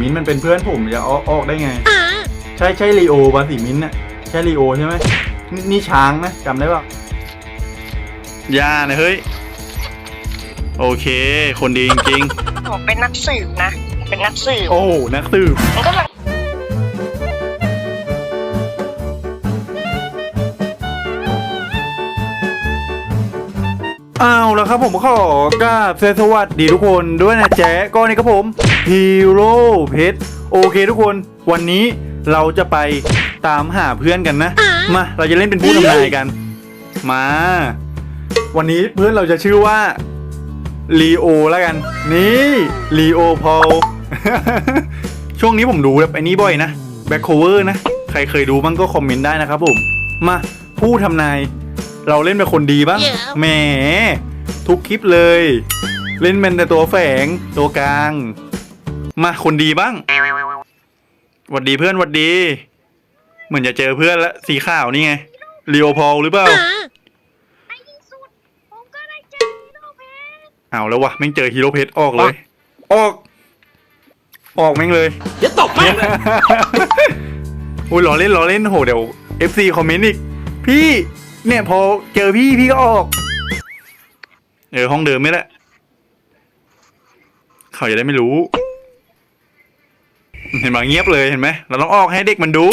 มิ้นท์มันเป็นเพื่อนผมจะออกออกได้ไง ใช่ใช่ลีโอป่ะสีมิ้นท์น่ะใช่ลีโอใช่ไหมนี่นี่ช้างนะจำได้ป่ะย่านะเฮ้ย โอเค คนดีจริงผมเป็นนักสืบนะ เป็นนักสืบๆ โอ้นักสืบ มันก็ลัง อ้าวแล้วครับผมขอกราบสวัสดีทุกคนด้วยนะแจ๊ก็นี่ครับผมฮีโร่เพชรโอเคทุกคน วันนี้เราจะไปตามหาเพื่อนกันนะ มาเราจะเล่นเป็นผู้ทำนายกัน มา วันนี้เพื่อนเราจะชื่อว่าลีโอแล้วกัน นี่ลีโอพอลช่วงนี้ผมดูแบบไอ้นี้บ่อยนะแบ็คโคเวอร์นะ ใครเคยดูบ้างก็คอมเมนต์ได้นะครับผม มาผู้ทำนาย เราเล่นเป็นคนดีบ้างแหม ทุกคลิปเลย เล่นเป็นแต่ตัวแฝงตัวกลาง มาคนดีบ้างหวัดดีเพื่อนหวัดดี เหมือนจะเจอเพื่อนละสีขาวนี่ไงลีโอพอลหรือเปล่าผมก็ได้เจอฮีโร่เพชรเอาแล้ววะแม่งเจอฮีโร่เพชรออกเลย ออก ออกแม่งเลยเดี๋ยวตบแม่งเลยอุ้ยล้อเล่นล้อเล่นโหเดี๋ยว FC คอมเมนต์อีก พี่ เนี่ยพอเจอพี่พี่ก็ออกเออห้องเดิมไม่แหละเขาจะได้ไม่รู้ เห็นไหมเงียบเลยเห็นไหมเราต้องออกให้เด็กมันดู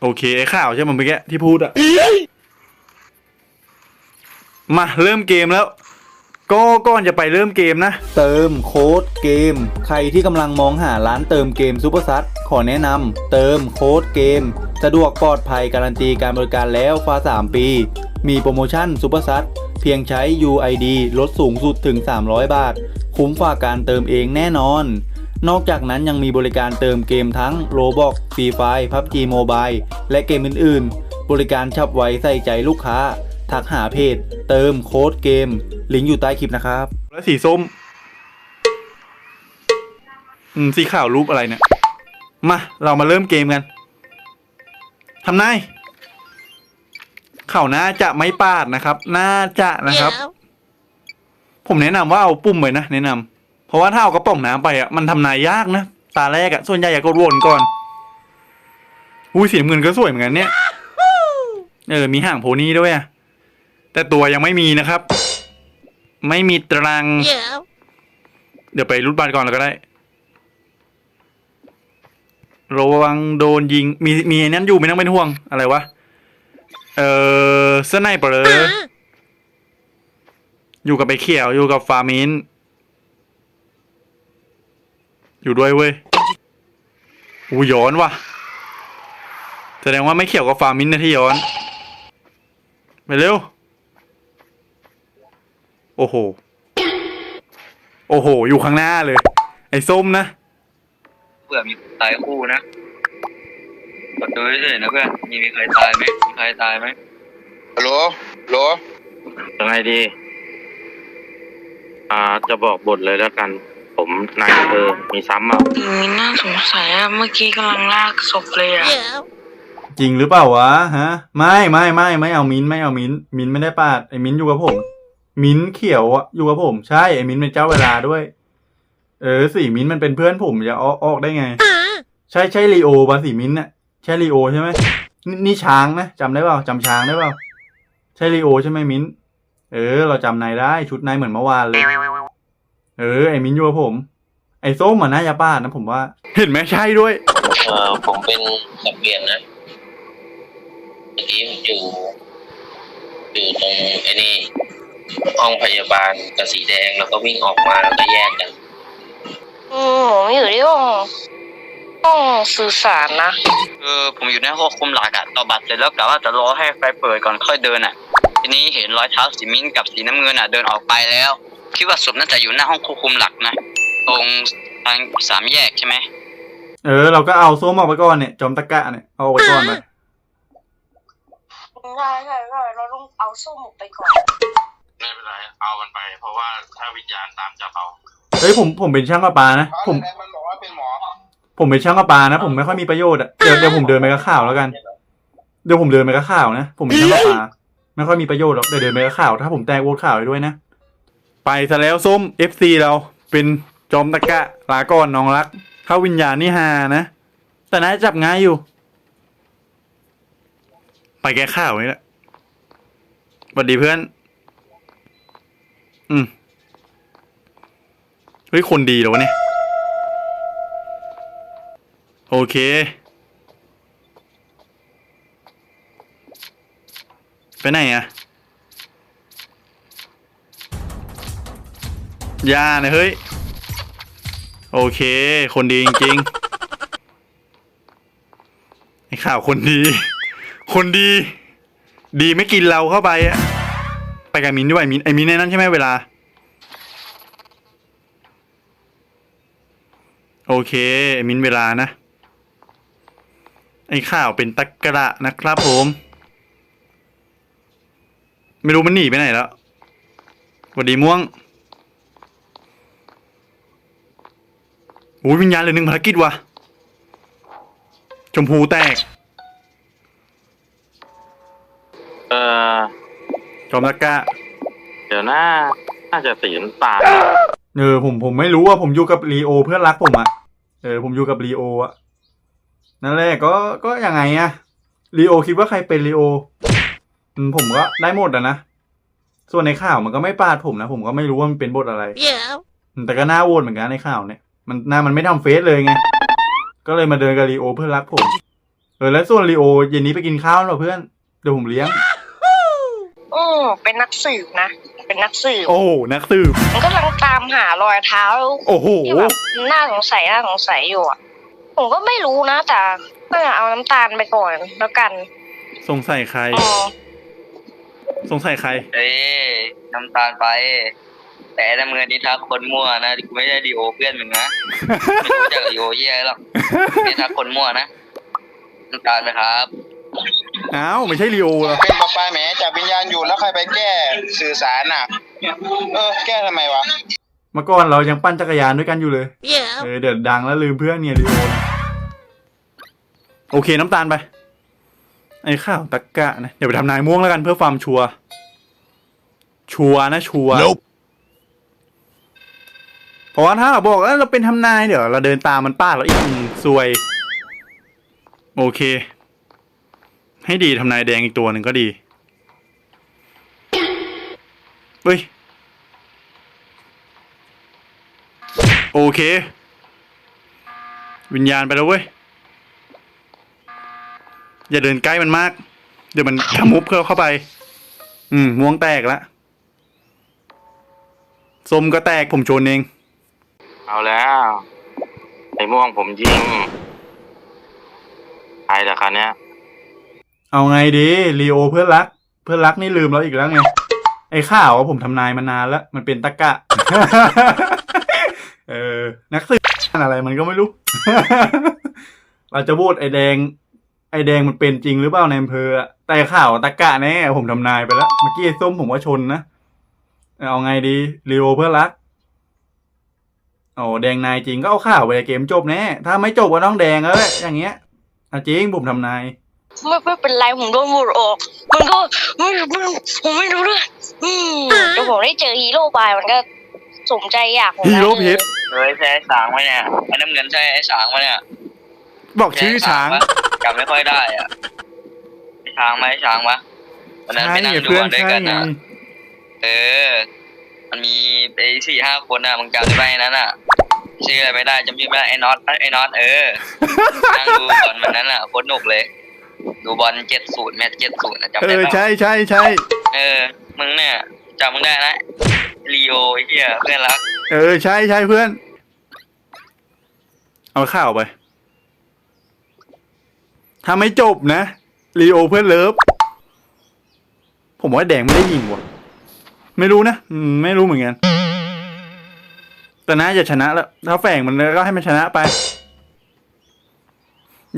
โอเคไอ้ข่าวใช่ไหมเมื่อกี้ที่พูดอะมาเริ่มเกมแล้ว ก็ก่อนจะไปเริ่มเกมนะ เติมโค้ดเกม ใครที่กำลังมองหาร้านเติมเกมซูเปอร์ซัขอแนะนำเติมโค้ดเกม สะดวกปลอดภัยการันตีการบริการแล้วฟ้า 3 ปี มีโปรโมชั่นซูเปอร์ซัเพียงใช้ UID ลดสูงสุดถึง 300 บาท คุ้มฝ่าการเติมเองแน่นอน นอกจากนั้นยังมีบริการเติมเกมทั้ง Roblox Free Fire PUBG Mobile และเกมอื่น ๆ บริการฉับไวใส่ใจลูกค้า ทักหาเพจ เติมโค้ดเกม ลิงก์อยู่ใต้คลิปนะครับ แล้วสีส้ม อืม สีขาวรูปอะไรเนี่ย มา เรามาเริ่มเกมกันทำนายเข่าน่าจะไม่ปาดนะครับ น่าจะนะครับ ผมแนะนำว่าเอาปุ่มไว้นะแนะนำเพราะว่าถ้าเอากระป๋องน้ำไปอะมันทำนายยากนะตาแรกอะส่วนใหญ่อยากกดวนก่อนอุ้ยสีน้ำเงินก็สวยเหมือนกันเนี่ย เออ มีห่างโพนี่ด้วยอะ แต่ตัวยังไม่มีนะครับ ไม่มีตรัง เดี๋ยวไปรุดบัตรก่อนแล้วก็ได้ ระวังโดนยิง มีมีไอ้นั้นอยู่ไม่ต้องเป็นห่วง อะไรวะ เออเสไนเปอร์อยู่กับไปเขียว อยู่กับฟาร์มิน อยู่ด้วยเว้ยอูย้อนว่ะ แสดงว่าไม่เขียวกับฟาร์มินนะที่ย้อน ไปเร็ว โอ้โห โอ้โห อยู่ข้างหน้าเลย ไอ้ส้มนะเผื่อมีตายคู่นะกดดูเฉยๆนะเพื่อน มีมีใครตายไหมมีใครตายไหมฮัลโหลฮัลโหลยังไงดี อ่า จะบอกบทเลยแล้วกัน ผมนายอำเภอมีซ้ำอะมีน่าสงสัยอะเมื่อกี้กำลังลากศพเลยอะจริงหรือเปล่าวะฮะ ไม่ไม่ไม่ไม่เอามิ้นท์ไม่เอามิ้นท์มิ้นท์ไม่ได้ปาดไอ้มิ้นท์อยู่กับผม มิ้นท์เขียวอะอยู่กับผม ใช่ไอ้มิ้นท์เป็นเจ้าเวลาด้วย เออสีมิ้นท์มันเป็นเพื่อนผมจะออกออกได้ไง ใช่ใช่ลีโอป่ะสีมิ้นท์น่ะใช่ลีโอใช่ไหมนี่นี่ช้างนะจำได้เปล่าจำช้างได้เปล่าใช่ลีโอใช่ไหมมิ้นท์เออ เราจำนายได้ชุดนายเหมือนเมื่อวานเลย เออ ไอ้มิ้นท์อยู่กับผม ไอ้ส้มมันน่าจะปาดนะผมว่า เห็นไหมใช่ด้วยเออผมเป็นสับเปลี่ยนนะเมื่อกี้ผมอยู่อยู่ตรงไอ้นี่ ห้องพยาบาลกับสีแดงแล้วก็วิ่งออกมาแล้วก็แยกกันอืมผมอยู่ที่ห้องห้องสื่อสารนะเออผมอยู่ในห้องคุมหลักอะต่อบัตรเสร็จแล้วกะว่าจะรอให้ไฟเปิดก่อนค่อยเดินอะทีนี้เห็นรอยเท้าสีมิ้นท์กับสีน้ำเงินอะเดินออกไปแล้วคิดว่าศพน่าจะอยู่หน้าห้องควบคุมหลักนะตรงทางสามแยกใช่ไหมเออ เราก็เอาส้มออกไปก่อนเนี่ยจอมตะกะเนี่ยเอาออกไปก่อนไป ใช่ใช่ใช่เราต้องเอาส้มออกไปก่อน ไม่เป็นไรเอามันไป เพราะว่าถ้าวิญญาณตามจับเอาเฮ้ยผมผมเป็นช่างประปานะผม มันบอกว่าเป็นหมอผมเป็นช่างประปานะ ผมไม่ค่อยมีประโยชน์อะเดี๋ยวเดี๋ยวผมเดินไปกับข่าวแล้วกันเดี๋ยวผมเดินไปกับข่าวนะผมเป็นช่างประปาไม่ค่อยมีประโยชน์หรอกเดี๋ยวเดินไปกับข่าวถ้าผมแตกโหวตข่าวไปด้วยนะ ไปซะแล้วส้ม FC เราเป็นจอมตะกะลาก่อนน้องรักเข้าวิญญาณนี่ฮานะแต่น่าจะจับง่ายอยู่ ไปแก้ข้าวนี่แหละสวัสดีเพื่อน อืม เฮ้ย คนดีเหรอวะเนี่ย โอเค ไปไหนอะอยานะเฮ้ย โอเค คนดีจริงๆไอ้ข่าวคนดี คนดี ดีไม่กินเราเข้าไปอะ ไปกับมินด้วยมินไอ้มินในนั้นใช่ไหมเวลา โอเคไอ้มินเวลานะ ไอ้ข่าวเป็นตะกระนะครับผม ไม่รู้มันหนีไปไหนแล้วสวัสดีม่วงโอ้ยวิญญาณเลยหนึ่งภารกิจว่ะ ชมพูแตก เออ จอมตะกะเดี๋ยวน่าน่าจะสีน้ำตาลเออผมผมไม่รู้ว่าผมอยู่กับลีโอเพื่อนรักผมอะเออผมอยู่กับลีโออะนั่นแหละก็ก็ยังไงอะลีโอคิดว่าใครเป็นลีโออืมผมก็ได้หมดอะนะส่วนในข่าวมันก็ไม่ปาดผมนะผมก็ไม่รู้ว่ามันเป็นบทอะไร Yeah. อืมแต่ก็น่าโหวตเหมือนกันในข่าวเนี่ย มันหน้ามันไม่ทำเฟซเลยไงก็เลยมาเดินกับลีโอเพื่อนรักผม เออแล้วส่วนลีโอเย็นนี้ไปกินข้าวหรอเพื่อนเดี๋ยวผมเลี้ยงอืม เป็นนักสืบนะ เป็นนักสืบโอ้โหนักสืบ มันกำลังตามหารอยเท้าโอ้โห ที่แบบน่าสงสัยน่าสงสัยอยู่อะผมก็ไม่รู้นะแต่ก็เอาน้ำตาลไปก่อนแล้วกันสงสัยใครอืมสงสัยใคร เอ้ยน้ำตาลไป แต่น้ำเงินนี่ทักคนมั่วนะกูไม่ใช่ดีโอเพื่อนมึงนะไม่รู้จักกับดีโอเฮียหรอกนี่ทักคนมั่วนะน้ำตาลนะครับ อ้าวไม่ใช่ลีโอเหรอเป็นปลาปลาแหมจับวิญญาณอยู่แล้วใครไปแก้สื่อสารน่ะ เออ แก้ทำไมวะ เมื่อก่อนเรายังปั่นจักรยานด้วยกันอยู่เลย Yeah. เออเดี๋ยวดังแล้วลืมเพื่อนเนี่ยลีโอนะโอเคน้ำตาลไป ไอ้ข้าวตะกะนะเดี๋ยวไปทำนายม่วงแล้วกันเพื่อความชัวร์ชัวร์นะชัวร์เพราะว่าถ้าเราบอกว่าเราเป็นทำนายเดี๋ยวเราเดินตามมันป้าดแล้วอีกอืมซวย โอเค ให้ดีทำนายแดงอีกตัวหนึ่งก็ดีเฮ้ย โอเค วิญญาณไปแล้วเว้ย อย่าเดินใกล้มันมาก เดี๋ยวมันขมุบเข้าเข้าไป อืมม่วงแตกละส้มก็แตกผมโจนเอง เอาแล้วไอ้ม่วงผมยิงตายแต่ครเนี้ย เอาไงดีลีโอเพื่อนรัก เพื่อนรักนี่ลืมแล้วอีกแล้วไง ไอ้ข่าวว่าผมทำนายมานานแล้ว มันเป็นตะกะ เออ นักสืบอะไรมันก็ไม่รู้ เราจะพูดไอ้แดง ไอ้แดงมันเป็นจริงหรือเปล่าในอำเภออะแต่ข่าวตะกะแน่ผมทำนายไปแล้ว เมื่อกี้ไอ้ส้มผมว่าชนนะ เอาไงดีลีโอเพื่อนรักโอ้แดงนายจริงก็เอาข่าวไปเกมจบแน่ ถ้าไม่จบก็ต้องแดงแล้วแหละอย่างเงี้ยจริงผมทำนาย ไม่ไม่เป็นไรผมโดนโหวตออก มันก็ไม่ไม่ผมไม่รู้เรื่องอืมเดี๋ยวผมได้เจอฮีโร่บายมันก็สมใจอยากผมนะฮีโร่เพชรเฮ้ยใช่ไอ้สางไหมเนี่ยไอ้น้ำเงินใช่ไอ้สางไหมเนี่ยบอกชื่อช้างปะจำไม่ค่อยได้อะไอ้ช้างไหมไอ้ช้างปะวันนั้นใช่ไปนั่งไงดูเพื่อนด้วยใช่กันไงอะเออ มันมีไอ้สี่ห้าคนอะมึงจำได้ไหมนั้นอะชื่ออะไรไม่ได้จำชื่อไม่ได้ไอ้น็อตไอ้น็อตเออนั่งดูบอลวันนั้นอะโคตรหนุกเลย ดูบอลเจ็ดศูนย์แมตช์เจ็ดศูนย์จำเอได้อปะใช่ใช่ใช่เออ มึงเนี่ยจำมึงได้นะลีโอไอ้เหี้ยเพื่อนรัก เออใช่ใช่เพื่อน เอาข่าวไปถ้าไม่จบนะลีโอเพื่อนเลิฟ ผมว่าแดงไม่ได้ยิงว่ะ ไม่รู้นะอืมไม่รู้เหมือนกัน แต่น่าจะชนะแล้ว ถ้าแฝงมันก็ให้มันชนะไป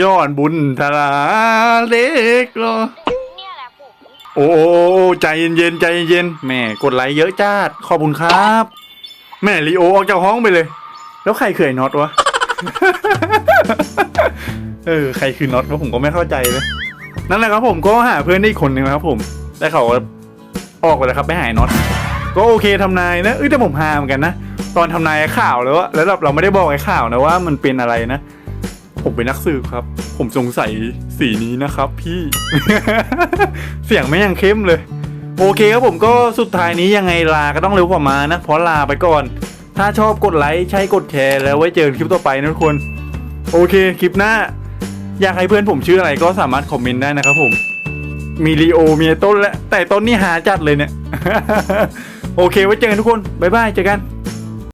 ยอดบุญทลาเล็กเหรอเนี่ยแหละผมโอ้โอ้โอ้ใจเย็นๆใจเย็นๆแหม่กดไลค์เยอะจ้าดขอบคุณครับ แม่ลีโอออกจากห้องไปเลย แล้วใครคือไอ้น็อตวะเออใครคือน็อตวะผมก็ไม่เข้าใจเลยนั่นแหละครับผมก็หาเพื่อนได้อีกคนหนึ่งนะครับผมแต่เขาออกไปแล้วครับไปหาไอ้น็อตก็โอเคทำนายนะเอ้ยแต่ผมหาเหมือนกันนะตอนทำนายข่าวแล้วอะแล้วเราเราไม่ได้บอกไอ้ข่าวนะว่ามันเป็นอะไรนะ ผมเป็นนักสืบครับ ผมสงสัยสีนี้นะครับ พี่ เสียงไม่ยังเข้มเลย โอเคครับผมก็สุดท้ายนี้ยังไงลาก็ต้องเร็วกว่ามานะเพราะลาไปก่อน ถ้าชอบกดไลค์ใช่กดแชร์แล้วไว้เจอคลิปต่อไปนะทุกคน โอเคคลิปหน้า อยากให้เพื่อนผมชื่ออะไรก็สามารถคอมเมนต์ได้นะครับผมมีลีโอมีต้นและแต่ต้นนี่หาจัดเลยเนี่ย โอเคไว้เจอกันทุกคน บ๊ายบายเจอกัน